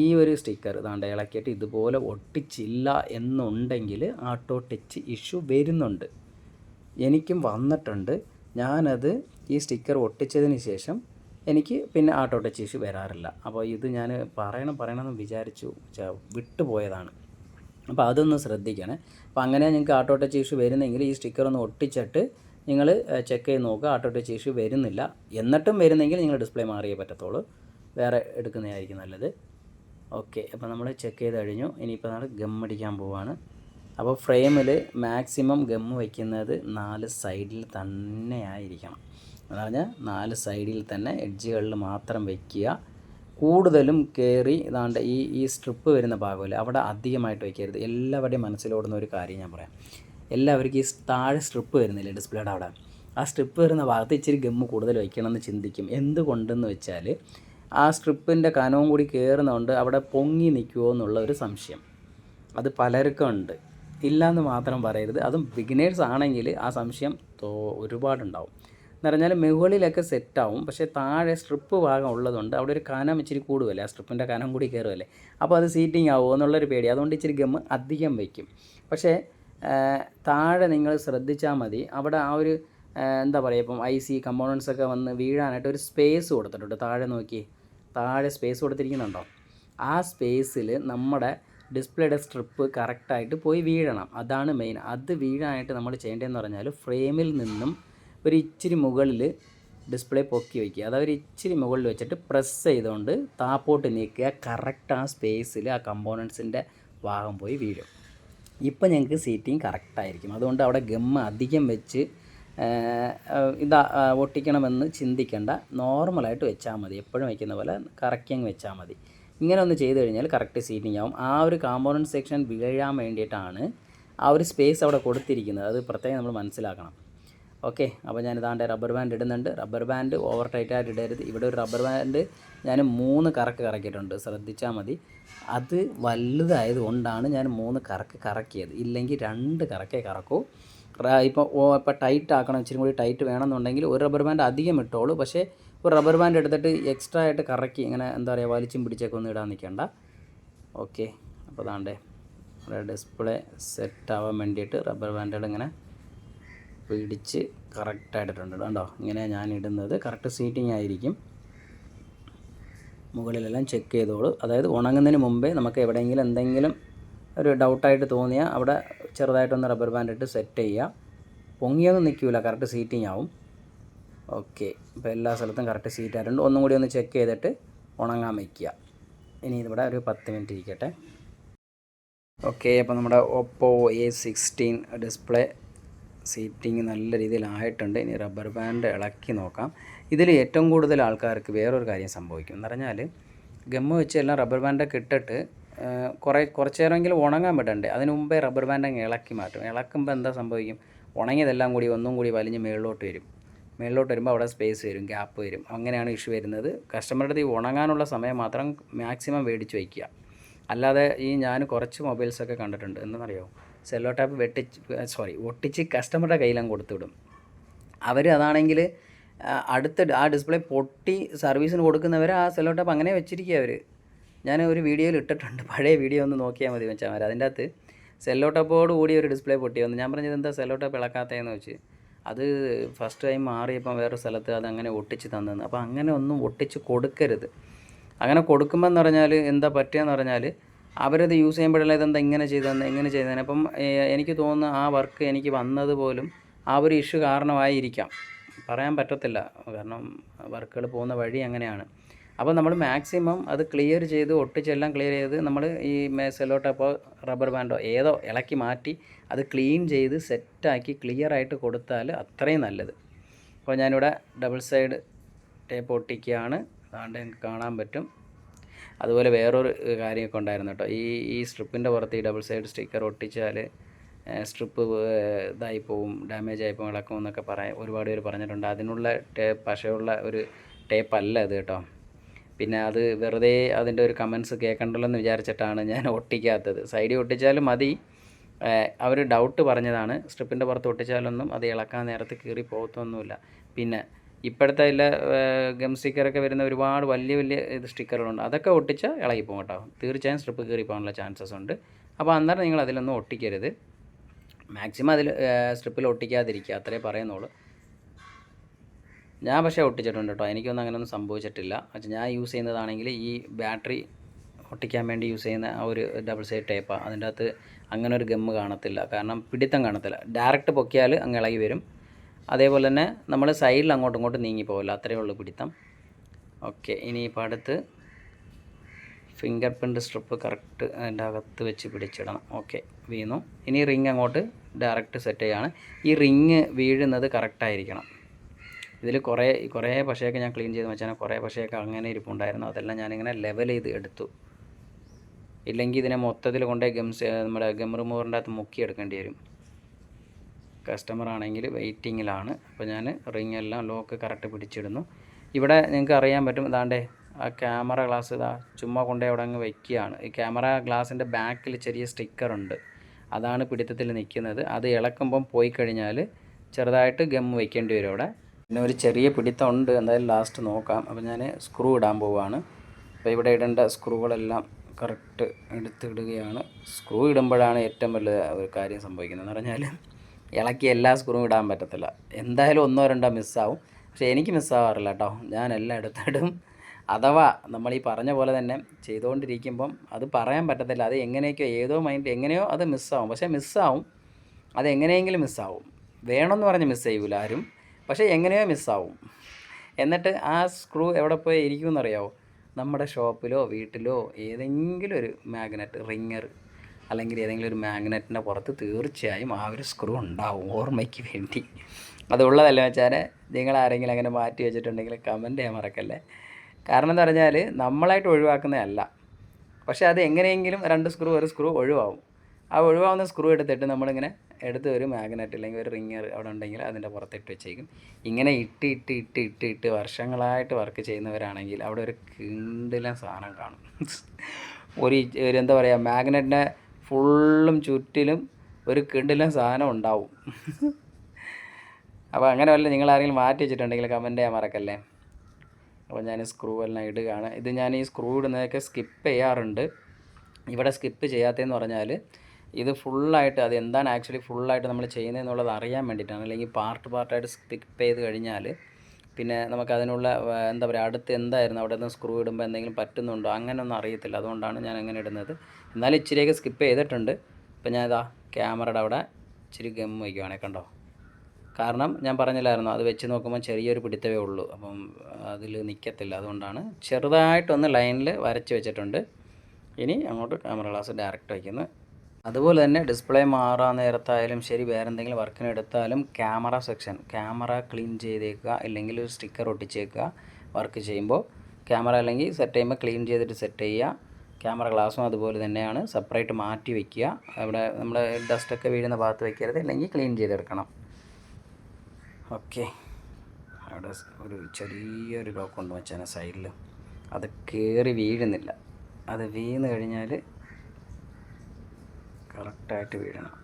ഈ ഒരു സ്റ്റിക്കർ ഇതാണ്ട് ഇളക്കിയിട്ട് ഇതുപോലെ ഒട്ടിച്ചില്ല എന്നുണ്ടെങ്കിൽ ആട്ടോ ടച്ച് ഇഷ്യൂ വരുന്നുണ്ട്. എനിക്കും വന്നിട്ടുണ്ട്. ഞാനത് ഈ സ്റ്റിക്കർ ഒട്ടിച്ചതിന് ശേഷം എനിക്ക് പിന്നെ ആട്ടോ ടച്ച് ഇഷ്യൂ വരാറില്ല. അപ്പോൾ ഇത് ഞാൻ പറയണം പറയണമെന്ന് വിചാരിച്ചു വിട്ടുപോയതാണ്. അപ്പോൾ അതൊന്ന് ശ്രദ്ധിക്കണേ. അപ്പോൾ അങ്ങനെ നിങ്ങൾക്ക് ആട്ടോ ടച്ച് ഇഷ്യൂ വരുന്നെങ്കിൽ ഈ സ്റ്റിക്കർ ഒന്ന് ഒട്ടിച്ചിട്ട് നിങ്ങൾ ചെക്ക് ചെയ്ത് നോക്കുക ആട്ടോ ടച്ച് ഇഷ്യൂ വരുന്നില്ല. എന്നിട്ടും വരുന്നെങ്കിൽ നിങ്ങൾ ഡിസ്പ്ലേ മാറിയേ പറ്റത്തുള്ളൂ. വേറെ എടുക്കുന്നതായിരിക്കും നല്ലത്. ഓക്കെ അപ്പോൾ നമ്മൾ ചെക്ക് ചെയ്ത് കഴിഞ്ഞു. ഇനിയിപ്പോൾ നമ്മൾ ഗം അടിക്കാൻ പോവാണ്. അപ്പോൾ ഫ്രെയിമിൽ മാക്സിമം ഗം വയ്ക്കുന്നത് നാല് സൈഡിൽ തന്നെ ആയിരിക്കണം എന്ന് പറഞ്ഞാൽ നാല് സൈഡിൽ തന്നെ എഡ്ജുകളിൽ മാത്രം വയ്ക്കുക കൂടുതലും കയറി ഇതാണ്ട് ഈ ഈ സ്ട്രിപ്പ് വരുന്ന ഭാഗമില്ല. അവിടെ അധികമായിട്ട് വയ്ക്കരുത് എല്ലാവരുടെയും മനസ്സിലോടുന്ന ഒരു കാര്യം ഞാൻ പറയാം. എല്ലാവർക്കും ഈ താഴെ സ്ട്രിപ്പ് വരുന്നില്ലേ ഡിസ്പ്ലേയുടെ അവിടെ? ആ സ്ട്രിപ്പ് വരുന്ന ഭാഗത്ത് ഇച്ചിരി ഗമ്മ് കൂടുതൽ വയ്ക്കണമെന്ന് ചിന്തിക്കും. എന്തുകൊണ്ടെന്ന് വെച്ചാൽ ആ സ്ട്രിപ്പിന്റെ കനവും കൂടി കയറുന്നതുകൊണ്ട് അവിടെ പൊങ്ങി നിൽക്കുമോ എന്നുള്ള ഒരു സംശയം. അത് പലർക്കും ഉണ്ട്. ഇല്ലയെന്ന് മാത്രം പറയരുത്. അതും ബിഗിനേഴ്സ് ആണെങ്കിൽ ആ സംശയം ഒരുപാടുണ്ടാവും. എന്ന് പറഞ്ഞാൽ മുകളിലൊക്കെ സെറ്റാവും പക്ഷേ താഴെ സ്ട്രിപ്പ് ഭാഗം ഉള്ളതുകൊണ്ട് അവിടെ ഒരു കനം ഇച്ചിരി കൂടുമല്ലേ ആ സ്ട്രിപ്പിന്റെ കനം കൂടി കയറുമല്ലേ അപ്പോൾ അത് സീറ്റിംഗ് ആവുമോ എന്നുള്ളൊരു പേടി. അതുകൊണ്ട് ഇച്ചിരി ഗമ്മ് അധികം വയ്ക്കും പക്ഷേ താഴെ നിങ്ങൾ ശ്രദ്ധിച്ചാൽ മതി. അവിടെ ആ ഒരു എന്താ പറയുക ഇപ്പം ഐ സി കമ്പോണൻസ് ഒക്കെ വന്ന് വീഴാനായിട്ട് ഒരു സ്പേസ് കൊടുത്തിട്ടുണ്ട്. താഴെ നോക്കി. താഴെ സ്പേസ് കൊടുത്തിരിക്കുന്നുണ്ടോ? ആ സ്പേസിൽ നമ്മുടെ ഡിസ്പ്ലേയുടെ സ്ട്രിപ്പ് കറക്റ്റായിട്ട് പോയി വീഴണം. അതാണ് മെയിൻ അത് വീഴാനായിട്ട് നമ്മൾ ചെയ്യേണ്ടതെന്ന് പറഞ്ഞാൽ ഫ്രെയിമിൽ നിന്നും ഒരു ഇച്ചിരി മുകളിൽ ഡിസ്പ്ലേ പൊക്കി വയ്ക്കുക അത് ഒരു ഇച്ചിരി മുകളിൽ വെച്ചിട്ട് പ്രസ് ചെയ്തുകൊണ്ട് താപ്പോട്ട് നീക്കുക. കറക്റ്റ് ആ സ്പേസിൽ ആ കമ്പോണൻസിന്റെ ഭാഗം പോയി വീഴും. ഇപ്പം ഞങ്ങൾക്ക് സീറ്റിംഗ് കറക്റ്റായിരിക്കും അതുകൊണ്ട് അവിടെ ഗമ്മ അധികം വെച്ച് ഇതാ ഒട്ടിക്കണമെന്ന് ചിന്തിക്കേണ്ട. നോർമലായിട്ട് വെച്ചാൽ മതി. എപ്പോഴും വയ്ക്കുന്ന പോലെ കറക്റ്റിങ് വെച്ചാൽ മതി. ഇങ്ങനെ ഒന്ന് ചെയ്ത് കഴിഞ്ഞാൽ കറക്റ്റ് സീറ്റിംഗ് ആവും. ആ ഒരു കാമ്പോണന്റ് സെക്ഷൻ വീഴാൻ വേണ്ടിയിട്ടാണ് ആ ഒരു സ്പേസ് അവിടെ കൊടുത്തിരിക്കുന്നത്. അത് പ്രത്യേകം നമ്മൾ മനസ്സിലാക്കണം. ഓക്കെ അപ്പോൾ ഞാൻ ഇതാണ്ട് റബ്ബർ ബാൻഡ് ഇടുന്നുണ്ട് റബ്ബർ ബാൻഡ് ഓവർ ടൈറ്റായിട്ട് ഇടരുത്. ഇവിടെ ഒരു റബ്ബർ ബാൻഡ് ഞാൻ മൂന്ന് കറക്ക് കറക്കിയിട്ടുണ്ട്. ശ്രദ്ധിച്ചാൽ മതി. അത് വലുതായത് കൊണ്ടാണ് ഞാൻ മൂന്ന് കറക്ക് കറക്കിയത്. ഇല്ലെങ്കിൽ രണ്ട് കറക്കേ കറക്കൂ. ഇപ്പോൾ ഇപ്പോൾ ടൈറ്റ് ആക്കണം. ഇച്ചിരി കൂടി ടൈറ്റ് വേണമെന്നുണ്ടെങ്കിൽ ഒരു റബ്ബർ ബാൻഡ് അധികം ഇട്ടോളൂ. പക്ഷേ ഒരു റബ്ബർ ബാൻഡ് എടുത്തിട്ട് എക്സ്ട്രാ ആയിട്ട് കറക്കി ഇങ്ങനെ എന്താ പറയുക വലിച്ചും പിടിച്ചൊക്കെ ഒന്നും ഇടാൻ നിൽക്കണ്ട. ഓക്കെ അപ്പോൾ അതാണ്ടേ ഡിസ്പ്ലേ സെറ്റ് ആവാൻ വേണ്ടിയിട്ട് റബ്ബർ ബാൻഡുകൾ ഇങ്ങനെ പിടിച്ച് കറക്റ്റായിട്ടുണ്ട് കണ്ടോ? ഇങ്ങനെ ഞാൻ ഇടുന്നത് കറക്റ്റ് സീറ്റിംഗ് ആയിരിക്കും. മുകളിലെല്ലാം ചെക്ക് ചെയ്തോളൂ. അതായത് ഉണങ്ങുന്നതിന് മുമ്പേ നമുക്ക് എവിടെയെങ്കിലും എന്തെങ്കിലും ഒരു ഡൗട്ടായിട്ട് തോന്നിയാൽ അവിടെ ചെറുതായിട്ടൊന്ന് റബ്ബർ ബാൻഡ് ഇട്ട് സെറ്റ് ചെയ്യുക പൊങ്ങിയൊന്നും നിൽക്കില്ല കറക്റ്റ് സീറ്റിംഗ് ആവും. ഓക്കെ ഇപ്പോൾ എല്ലാ സ്ഥലത്തും കറക്റ്റ് സീറ്റ് ആയിട്ടുണ്ട്. ഒന്നും കൂടി ഒന്ന് ചെക്ക് ചെയ്തിട്ട് ഉണങ്ങാൻ വയ്ക്കുക ഇനി ഇവിടെ ഒരു പത്ത് മിനിറ്റ് ഇരിക്കട്ടെ. ഓക്കെ അപ്പോൾ നമ്മുടെ Oppo A sixteen display seating നല്ല രീതിയിലായിട്ടുണ്ട്. ഇനി റബ്ബർ ബാൻഡ് ഇളക്കി നോക്കാം. ഇതിൽ ഏറ്റവും കൂടുതൽ ആൾക്കാർക്ക് വേറൊരു കാര്യം സംഭവിക്കും. എന്ന് പറഞ്ഞാൽ ഗമ്മ വെച്ച് എല്ലാം റബ്ബർ ബാൻഡൊക്കെ ഇട്ടിട്ട് കുറേ കുറച്ച് നേരമെങ്കിലും ഉണങ്ങാൻ വിടണ്ടേ അതിന് മുമ്പേ റബ്ബർ ബാൻഡ് അങ്ങ് ഇളക്കി മാറ്റും. ഇളക്കുമ്പോൾ എന്താ സംഭവിക്കും? ഉണങ്ങിയതെല്ലാം കൂടി ഒന്നും കൂടി വലിഞ്ഞ് മേളിലോട്ട് വരും. മേളിലോട്ട് വരുമ്പോൾ അവിടെ സ്പേസ് വരും ഗ്യാപ്പ് വരും. അങ്ങനെയാണ് ഇഷ്യൂ വരുന്നത്. കസ്റ്റമറുടെ ഈ ഉണങ്ങാനുള്ള സമയം മാത്രം മാക്സിമം മേടിച്ച് വയ്ക്കുക അല്ലാതെ ഈ ഞാൻ കുറച്ച് മൊബൈൽസൊക്കെ കണ്ടിട്ടുണ്ട്. എന്തെന്നറിയോ സെല്ലോ ടാപ്പ് വെട്ടിച്ച് സോറി ഒട്ടിച്ച് കസ്റ്റമറുടെ കയ്യിലങ്ങ് കൊടുത്തുവിടും. അവർ അതാണെങ്കിൽ അടുത്ത ആ ഡിസ്പ്ലേ പൊട്ടി സർവീസിന് കൊടുക്കുന്നവർ ആ സെല്ലോ ടാപ്പ് അങ്ങനെ വെച്ചിരിക്കുക അവർ ഞാൻ ഒരു വീഡിയോയിൽ ഇട്ടിട്ടുണ്ട്. പഴയ വീഡിയോ ഒന്ന് നോക്കിയാൽ മതി വെച്ചാൽ അതിന്റെ അകത്ത് സെല്ലോ ടാപ്പോട് കൂടി ഒരു ഡിസ്പ്ലേ പൊട്ടി വന്നു. ഞാൻ പറഞ്ഞത് എന്താ സെല്ലോ ടാപ്പ് ഇളക്കാത്തതെന്ന് വെച്ച്. അത് ഫസ്റ്റ് ടൈം മാറിയപ്പം വേറെ സ്ഥലത്ത് അത് അങ്ങനെ ഒട്ടിച്ച് തന്നെന്ന്. അപ്പോൾ അങ്ങനെ ഒന്നും ഒട്ടിച്ച് കൊടുക്കരുത്. അങ്ങനെ കൊടുക്കുമ്പോൾ എന്ന് പറഞ്ഞാൽ എന്താ പറ്റുകയെന്ന് പറഞ്ഞാൽ അവരത് യൂസ് ചെയ്യുമ്പോഴല്ല ഇതെന്താ ഇങ്ങനെ ചെയ്തതെന്ന് ഇങ്ങനെ ചെയ്തതെന്ന്. അപ്പം എനിക്ക് തോന്നുന്നു ആ വർക്ക് എനിക്ക് വന്നത് പോലും ആ ഒരു ഇഷ്യൂ കാരണമായിരിക്കാം. പറയാൻ പറ്റത്തില്ല. കാരണം വർക്കുകൾ പോകുന്ന വഴി അങ്ങനെയാണ്. അപ്പോൾ നമ്മൾ മാക്സിമം അത് ക്ലിയർ ചെയ്ത് ഒട്ടിച്ചെല്ലാം ക്ലിയർ ചെയ്ത് നമ്മൾ ഈ സെല്ലോ റബ്ബർ ബാൻഡോ ഏതോ ഇളക്കി മാറ്റി അത് ക്ലീൻ ചെയ്ത് സെറ്റാക്കി ക്ലിയർ ആയിട്ട് കൊടുത്താൽ അത്രയും നല്ലത്. അപ്പോൾ ഞാനിവിടെ ഡബിൾ സൈഡ് ടേപ്പ് ഒട്ടിക്കുകയാണ്. അതാണ്ട് കാണാൻ പറ്റും. അതുപോലെ വേറൊരു കാര്യമൊക്കെ ഉണ്ടായിരുന്നു കേട്ടോ. ഈ ഈ സ്ട്രിപ്പിന്റെ പുറത്ത് ഈ ഡബിൾ സൈഡ് സ്റ്റിക്കർ ഒട്ടിച്ചാൽ സ്ട്രിപ്പ് ഇതായി പോവും ഡാമേജ് ആയി പോകും ഇളക്കും എന്നൊക്കെ പറയാൻ ഒരുപാട് പേര് പറഞ്ഞിട്ടുണ്ട്. അതിനുള്ള ടേപ്പ് പശയുള്ള ഒരു ടേപ്പ് അല്ല ഇത് കേട്ടോ. പിന്നെ അത് വെറുതെ അതിന്റെ ഒരു കമൻസ് കേൾക്കണ്ടല്ലോ എന്ന് വിചാരിച്ചിട്ടാണ് ഞാൻ ഒട്ടിക്കാത്തത്. സൈഡിൽ ഒട്ടിച്ചാലും മതി. അവർ ഡൗട്ട് പറഞ്ഞതാണ്. സ്ട്രിപ്പിന്റെ പുറത്ത് ഒട്ടിച്ചാലൊന്നും അത് ഇളക്കാൻ നേരത്ത് കീറി പോകത്തൊന്നുമില്ല. പിന്നെ ഇപ്പോഴത്തെ എല്ലാ ഗം സ്റ്റിക്കറൊക്കെ വരുന്ന ഒരുപാട് വലിയ വലിയ ഇത് സ്റ്റിക്കറുകളുണ്ട്. അതൊക്കെ ഒട്ടിച്ചാൽ ഇളകി പോകും കേട്ടോ. തീർച്ചയായും സ്ട്രിപ്പ് കയറി പോകാനുള്ള ചാൻസസ് ഉണ്ട്. അപ്പോൾ അന്നേരം നിങ്ങൾ അതിലൊന്നും ഒട്ടിക്കരുത്. മാക്സിമം അതിൽ സ്ട്രിപ്പിൽ ഒട്ടിക്കാതിരിക്കുക. അത്രേ പറയുന്നുള്ളൂ. ഞാൻ പക്ഷേ ഒട്ടിച്ചിട്ടുണ്ട് കേട്ടോ. എനിക്കൊന്നും അങ്ങനെയൊന്നും സംഭവിച്ചിട്ടില്ല. പക്ഷേ ഞാൻ യൂസ് ചെയ്യുന്നതാണെങ്കിൽ ഈ ബാറ്ററി ഒട്ടിക്കാൻ വേണ്ടി യൂസ് ചെയ്യുന്ന ആ ഒരു ഡബിൾ സൈഡ് ടേപ്പാണ് അതിന്റെ അകത്ത് അങ്ങനെ ഒരു ഗമ്മ് കാണത്തില്ല. കാരണം പിടിത്തം കാണത്തില്ല. ഡയറക്റ്റ് പൊക്കിയാൽ അങ്ങ് ഇളകി വരും. അതേപോലെ തന്നെ നമ്മൾ സൈഡിൽ അങ്ങോട്ടും ഇങ്ങോട്ടും നീങ്ങി പോകില്ല അത്രയേ ഉള്ളൂ പിടിത്തം. ഓക്കെ ഇനി ഇപ്പോൾ അടുത്ത് ഫിംഗർ പ്രിന്റ് സ്ട്രിപ്പ് കറക്റ്റ് അതിന്റെ അകത്ത് വെച്ച് പിടിച്ചിടണം. ഓക്കെ വീണു. ഇനി റിങ് അങ്ങോട്ട് ഡയറക്റ്റ് സെറ്റ് ചെയ്യാണ്. ഈ റിങ് വീഴുന്നത് കറക്റ്റായിരിക്കണം ഇതിൽ കുറേ കുറേ പശയൊക്കെ ഞാൻ ക്ലീൻ ചെയ്ത് വെച്ചാൽ കുറേ പശയൊക്കെ അങ്ങനെ ഇരിപ്പുണ്ടായിരുന്നു. അതെല്ലാം ഞാനിങ്ങനെ ലെവൽ ചെയ്ത് എടുത്തു. ഇല്ലെങ്കിൽ ഇതിനെ മൊത്തത്തിൽ കൊണ്ടുപോയി ഗംസ് നമ്മുടെ ഗം അകത്ത് മുക്കി എടുക്കേണ്ടി വരും. കസ്റ്റമർ ആണെങ്കിൽ വെയിറ്റിങ്ങിലാണ് അപ്പോൾ ഞാൻ റിങ് എല്ലാം ലോക്ക് കറക്റ്റ് പിടിച്ചിടുന്നു. ഇവിടെ നിങ്ങൾക്ക് അറിയാൻ പറ്റും ഇതാണ്ടേ ആ ക്യാമറ ഗ്ലാസ് ഇതാ ചുമ്മാ കൊണ്ടേ അവിടെ അങ്ങ് വയ്ക്കുകയാണ് ഈ ക്യാമറ ഗ്ലാസിന്റെ ബാക്കിൽ ചെറിയ സ്റ്റിക്കർ ഉണ്ട്. അതാണ് പിടുത്തത്തിൽ നിൽക്കുന്നത്. അത് ഇളക്കുമ്പം പോയി കഴിഞ്ഞാൽ ചെറുതായിട്ട് ഗം വയ്ക്കേണ്ടി വരും അവിടെ. പിന്നെ ഒരു ചെറിയ പിടിത്തം ഉണ്ട് എന്തായാലും ലാസ്റ്റ് നോക്കാം. അപ്പോൾ ഞാൻ സ്ക്രൂ ഇടാൻ പോവുകയാണ് അപ്പോൾ ഇവിടെ ഇടേണ്ട സ്ക്രൂകളെല്ലാം കറക്റ്റ് എടുത്തിടുകയാണ്. സ്ക്രൂ ഇടുമ്പോഴാണ് ഏറ്റവും വലിയ ഒരു കാര്യം സംഭവിക്കുന്നത് എന്ന് പറഞ്ഞാൽ ഇളക്കി എല്ലാ സ്ക്രൂവും ഇടാൻ പറ്റത്തില്ല. എന്തായാലും ഒന്നോ രണ്ടോ മിസ്സാവും പക്ഷേ എനിക്ക് മിസ്സാവാറില്ല കേട്ടോ ഞാൻ എല്ലാം എടുത്തിടും. അഥവാ നമ്മൾ ഈ പറഞ്ഞ പോലെ തന്നെ ചെയ്തുകൊണ്ടിരിക്കുമ്പം അത് പറയാൻ പറ്റത്തില്ല. അത് എങ്ങനെയൊക്കെയോ ഏതോ മൈൻഡ് എങ്ങനെയോ അത് മിസ്സാവും പക്ഷേ മിസ്സാവും അത് എങ്ങനെയെങ്കിലും മിസ്സാവും വേണമെന്ന് പറഞ്ഞ് മിസ് ചെയ്യൂല ആരും. പക്ഷേ എങ്ങനെയോ മിസ്സാവും എന്നിട്ട് ആ സ്ക്രൂ എവിടെ പോയി ഇരിക്കുമെന്നറിയാവോ നമ്മുടെ ഷോപ്പിലോ വീട്ടിലോ ഏതെങ്കിലും ഒരു മാഗ്നറ്റ് റിങ്ങർ അല്ലെങ്കിൽ ഏതെങ്കിലും ഒരു മാഗ്നറ്റിന്റെ പുറത്ത് തീർച്ചയായും ആ ഒരു സ്ക്രൂ ഉണ്ടാവും ഓർമ്മയ്ക്ക് വേണ്ടി. അതുള്ളതല്ല വെച്ചാൽ നിങ്ങൾ ആരെങ്കിലും അങ്ങനെ മാറ്റി വെച്ചിട്ടുണ്ടെങ്കിൽ കമന്റ് ചെയ്യാൻ മറക്കല്ലേ? കാരണം എന്ന് പറഞ്ഞാൽ നമ്മളായിട്ട് ഒഴിവാക്കുന്നതല്ല. പക്ഷേ അത് എങ്ങനെയെങ്കിലും രണ്ട് സ്ക്രൂ ഒരു സ്ക്രൂ ഒഴിവാകും ആ ഒഴിവാകുന്ന സ്ക്രൂ എടുത്തിട്ട് നമ്മളിങ്ങനെ എടുത്ത് ഒരു മാഗ്നറ്റ് അല്ലെങ്കിൽ ഒരു റിങ്ങർ അവിടെ ഉണ്ടെങ്കിൽ അതിന്റെ പുറത്തിട്ട് വെച്ചേക്കും. ഇങ്ങനെ ഇട്ട് ഇട്ട് ഇട്ട് ഇട്ട് ഇട്ട് വർഷങ്ങളായിട്ട് വർക്ക് ചെയ്യുന്നവരാണെങ്കിൽ അവിടെ ഒരു കിണ്ടിലെ സാധനം കാണും. ഒരു എന്താ പറയുക മാഗ്നറ്റിന്റെ ഫുള്ളും ചുറ്റിലും ഒരു കിണ്ടിലും സാധനം ഉണ്ടാവും. അപ്പോൾ അങ്ങനെ വല്ല നിങ്ങൾ ആരെങ്കിലും മാറ്റി വെച്ചിട്ടുണ്ടെങ്കിൽ കമന്റ് ചെയ്യാൻ മറക്കല്ലേ? അപ്പോൾ ഞാൻ സ്ക്രൂ എല്ലാം ഇടുകയാണ്. ഇത് ഞാൻ ഈ സ്ക്രൂ ഇടുന്നതൊക്കെ സ്കിപ്പ് ചെയ്യാറുണ്ട്. ഇവിടെ സ്കിപ്പ് ചെയ്യാത്തതെന്ന് പറഞ്ഞാൽ ഇത് ഫുള്ളായിട്ട് അത് എന്താണ് ആക്ച്വലി ഫുള്ളായിട്ട് നമ്മൾ ചെയ്യുന്നതെന്നുള്ളത് അറിയാൻ വേണ്ടിയിട്ടാണ്. അല്ലെങ്കിൽ പാർട്ട് പാർട്ടായിട്ട് സ്കിപ്പ് ചെയ്ത് കഴിഞ്ഞാൽ പിന്നെ നമുക്ക് അതിനുള്ള എന്താ പറയുക അടുത്ത് എന്തായിരുന്നു? അവിടെ നിന്ന് സ്ക്രൂ ഇടുമ്പോൾ എന്തെങ്കിലും പറ്റുന്നുണ്ടോ? അങ്ങനെയൊന്നും അറിയത്തില്ല. അതുകൊണ്ടാണ് ഞാൻ അങ്ങനെ ഇടുന്നത്. എന്നാലും ഇച്ചിരിയൊക്കെ സ്കിപ്പ് ചെയ്തിട്ടുണ്ട്. ഇപ്പം ഞാൻ ഇതാ ക്യാമറയുടെ അവിടെ ഇച്ചിരി ഗം വയ്ക്കുവാണേ കണ്ടോ? കാരണം ഞാൻ പറഞ്ഞില്ലായിരുന്നു? അത് വെച്ച് നോക്കുമ്പോൾ ചെറിയൊരു പിടുത്തമേ ഉള്ളൂ. അപ്പം അതിൽ നിൽക്കത്തില്ല അതുകൊണ്ടാണ് ചെറുതായിട്ടൊന്ന് ലൈനിൽ വരച്ച് വെച്ചിട്ടുണ്ട്. ഇനി അങ്ങോട്ട് ക്യാമറ ഗ്ലാസ് ഡയറക്റ്റ് വയ്ക്കുന്നു അതുപോലെ തന്നെ ഡിസ്പ്ലേ മാറാൻ നേരത്തായാലും ശരി വേറെ എന്തെങ്കിലും വർക്കിന് എടുത്താലും ക്യാമറ സെക്ഷൻ ക്യാമറ ക്ലീൻ ചെയ്തേക്കുക അല്ലെങ്കിൽ ഒരു സ്റ്റിക്കർ ഒട്ടിച്ചേക്കുക വർക്ക് ചെയ്യുമ്പോൾ ക്യാമറ അല്ലെങ്കിൽ സെറ്റ് ചെയ്യുമ്പോൾ ക്ലീൻ ചെയ്തിട്ട് സെറ്റ് ചെയ്യുക ക്യാമറ ഗ്ലാസും അതുപോലെ തന്നെയാണ് സെപ്പറേറ്റ് മാറ്റി വയ്ക്കുക അവിടെ നമ്മൾ ഡസ്റ്റൊക്കെ വീഴുന്ന ഭാഗത്ത് വയ്ക്കരുത് അല്ലെങ്കിൽ ക്ലീൻ ചെയ്തെടുക്കണം. ഓക്കെ അവിടെ ഒരു ചെറിയൊരു ലോക്ക് കൊണ്ട് വെച്ചാൽ സൈഡിൽ അത് കയറി വീഴുന്നില്ല. അത് വീണ് കഴിഞ്ഞാൽ കറക്റ്റായിട്ട് വീഴണം.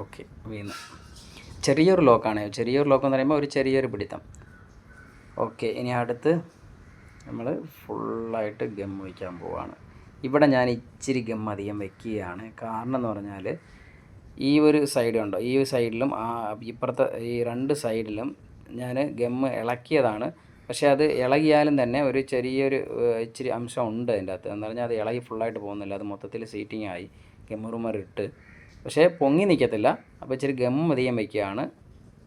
ഓക്കെ വീണ്. ചെറിയൊരു ലോക്കാണ് ചെറിയൊരു ലോക്ക് എന്ന് പറയുമ്പോൾ ഒരു ചെറിയൊരു പിടിത്തം. ഓക്കെ ഇനി അടുത്ത് നമ്മൾ ഫുള്ളായിട്ട് ഗം വയ്ക്കാൻ പോവാണ്. ഇവിടെ ഞാൻ ഇച്ചിരി ഗം അധികം വെക്കുകയാണ്. കാരണം എന്ന് പറഞ്ഞാൽ ഈ ഒരു സൈഡ് ഉണ്ടോ? ഈ സൈഡിലും ആ ഇപ്പുറത്തെ ഈ രണ്ട് സൈഡിലും ഞാൻ ഗം ഇളക്കിയതാണ്. പക്ഷേ അത് ഇളകിയാലും തന്നെ ഒരു ചെറിയൊരു ഇച്ചിരി അംശം ഉണ്ട് അതിന്റെ അകത്ത്. എന്ന് പറഞ്ഞാൽ അത് ഇളകി ഫുള്ളായിട്ട് പോകുന്നില്ല. അത് മൊത്തത്തിൽ സീറ്റിംഗ് ആയി. ഗമ്മുറുമറിട്ട് പക്ഷേ പൊങ്ങി നിൽക്കത്തില്ല അപ്പോൾ ഇച്ചിരി ഗം അധികം വയ്ക്കുകയാണ്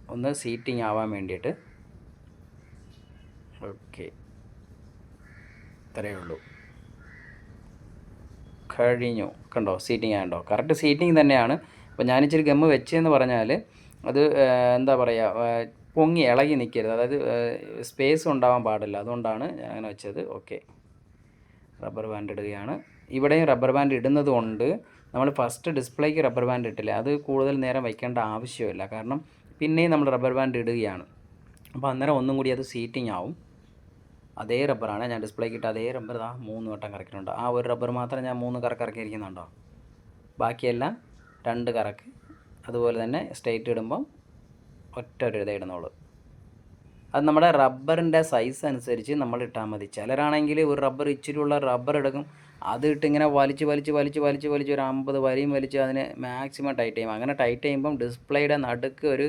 ഒന്ന് സീറ്റിംഗ് ആവാൻ വേണ്ടിയിട്ട്. ഓക്കെ. ഇത്രയേ ഉള്ളൂ. കഴിഞ്ഞു. കണ്ടോ? സീറ്റിംഗ് ആണ്ടോ കറക്റ്റ് സീറ്റിംഗ് തന്നെയാണ്. അപ്പോൾ ഞാനിച്ചിരി ഗമ്മ് വെച്ചെന്ന് പറഞ്ഞാൽ അത് എന്താ പറയുക പൊങ്ങി ഇളകി നിൽക്കരുത് അതായത് സ്പേസ് ഉണ്ടാവാൻ പാടില്ല. അതുകൊണ്ടാണ് ഞാൻ അങ്ങനെ വെച്ചത്. ഓക്കെ റബ്ബർ ബാൻഡ് ഇടുകയാണ്. ഇവിടെയും റബ്ബർ ബാൻഡ് ഇടുന്നത് കൊണ്ട് നമ്മൾ ഫസ്റ്റ് ഡിസ്പ്ലേക്ക് റബ്ബർ ബാൻഡ് ഇട്ടില്ല. അത് കൂടുതൽ നേരം വയ്ക്കേണ്ട ആവശ്യമില്ല. കാരണം പിന്നെയും നമ്മൾ റബ്ബർ ബാൻഡ് ഇടുകയാണ്. അപ്പോൾ അന്നേരം ഒന്നും കൂടി അത് സീറ്റിംഗ് ആവും. അതേ റബ്ബറാണ്. ഞാൻ ഡിസ്പ്ലേക്ക് ഇട്ട അതേ റബ്ബർ ഇതാ മൂന്ന് വട്ടം കറക്കിയിട്ടുണ്ട്. ആ ഒരു റബ്ബർ മാത്രം ഞാൻ മൂന്ന് കറക്ക് ഇറക്കിയിരിക്കുന്നുണ്ടോ? ബാക്കിയെല്ലാം രണ്ട് കറക്ക്. അതുപോലെ തന്നെ സ്ട്രേറ്റ് ഇടുമ്പം ഒറ്റ ഒരു ഇതേ ഇടുന്നുള്ളൂ. അത് നമ്മുടെ റബ്ബറിന്റെ സൈസ് അനുസരിച്ച് നമ്മൾ ഇട്ടാൽ മതി. ചിലരാണെങ്കിൽ ഒരു റബ്ബർ ഇച്ചിരിയുള്ള റബ്ബർ എടുക്കും. അത് ഇട്ട് ഇങ്ങനെ വലിച്ച് വലിച്ച് വലിച്ച് വലിച്ച് വലിച്ച് ഒരു അമ്പത് വരിയും വലിച്ച് അതിനെ മാക്സിമം ടൈറ്റ് ചെയ്യും അങ്ങനെ ടൈറ്റ് ചെയ്യുമ്പം ഡിസ്പ്ലേയുടെ നടുക്ക് ഒരു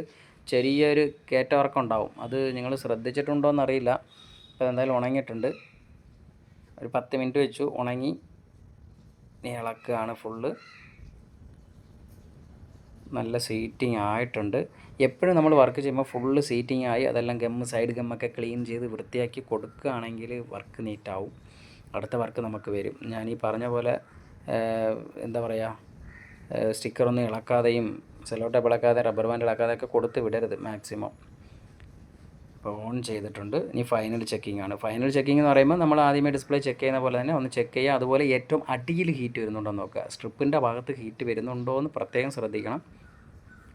ചെറിയൊരു കേറ്റവർക്കുണ്ടാവും അത് നിങ്ങൾ ശ്രദ്ധിച്ചിട്ടുണ്ടോ എന്നറിയില്ല ഇപ്പോൾ എന്തായാലും ഉണങ്ങിയിട്ടുണ്ട്. ഒരു പത്ത് മിനിറ്റ് വെച്ചു ഉണങ്ങി. ഇളക്കുകയാണ് ഫുള്ള് നല്ല സീറ്റിംഗ് ആയിട്ടുണ്ട്. എപ്പോഴും നമ്മൾ വർക്ക് ചെയ്യുമ്പോൾ ഫുള്ള് സീറ്റിംഗ് ആയി അതെല്ലാം ഗമ്മ് സൈഡ് ഗമ്മൊക്കെ ക്ലീൻ ചെയ്ത് വൃത്തിയാക്കി കൊടുക്കുകയാണെങ്കിൽ വർക്ക് നീറ്റാവും അടുത്ത വർക്ക് നമുക്ക് വരും. ഞാൻ ഈ പറഞ്ഞ പോലെ എന്താ പറയുക സ്റ്റിക്കറൊന്നും ഇളക്കാതെയും സെലോ ടേപ്പ് ഇളക്കാതെ റബ്ബർ ബാൻഡ് ഇളക്കാതെയൊക്കെ കൊടുത്ത് വിടരുത് മാക്സിമം ഇപ്പോൾ ഓൺ ചെയ്തിട്ടുണ്ട്. ഇനി ഫൈനൽ ചെക്കിംഗ് ആണ്. ഫൈനൽ ചെക്കിംഗ് എന്ന് പറയുമ്പോൾ നമ്മൾ ആദ്യമേ ഡിസ്പ്ലേ ചെക്ക് ചെയ്യുന്ന പോലെ തന്നെ ഒന്ന് ചെക്ക് ചെയ്യുക. അതുപോലെ ഏറ്റവും അടിയിൽ ഹീറ്റ് വരുന്നുണ്ടോ എന്ന് നോക്കുക. സ്ട്രിപ്പിന്റെ ഭാഗത്ത് ഹീറ്റ് വരുന്നുണ്ടോ എന്ന് പ്രത്യേകം ശ്രദ്ധിക്കണം.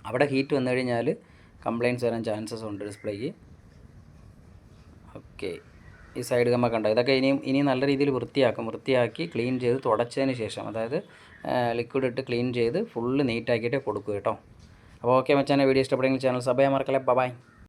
അവിടെ ഹീറ്റ് വന്നു കഴിഞ്ഞാൽ കംപ്ലയിന്റ്സ് വരാൻ ചാൻസസ് ഉണ്ട് ഡിസ്പ്ലേക്ക് ഓക്കെ ഈ സൈഡ് കമ്മ കണ്ടോ? ഇതൊക്കെ ഇനിയും ഇനി നല്ല രീതിയിൽ വൃത്തിയാക്കും. വൃത്തിയാക്കി ക്ലീൻ ചെയ്ത് തുടച്ചതിന് ശേഷം അതായത് ലിക്വിഡ് ഇട്ട് ക്ലീൻ ചെയ്ത് ഫുള്ള് നീറ്റാക്കിയിട്ട് കൊടുക്കുക കേട്ടോ. അപ്പോൾ ഓക്കെ മച്ചാനെ വീഡിയോ ഇഷ്ടപ്പെടുമെങ്കിൽ ചാനൽ സഭയെ മറക്കല്ലേ. ബൈ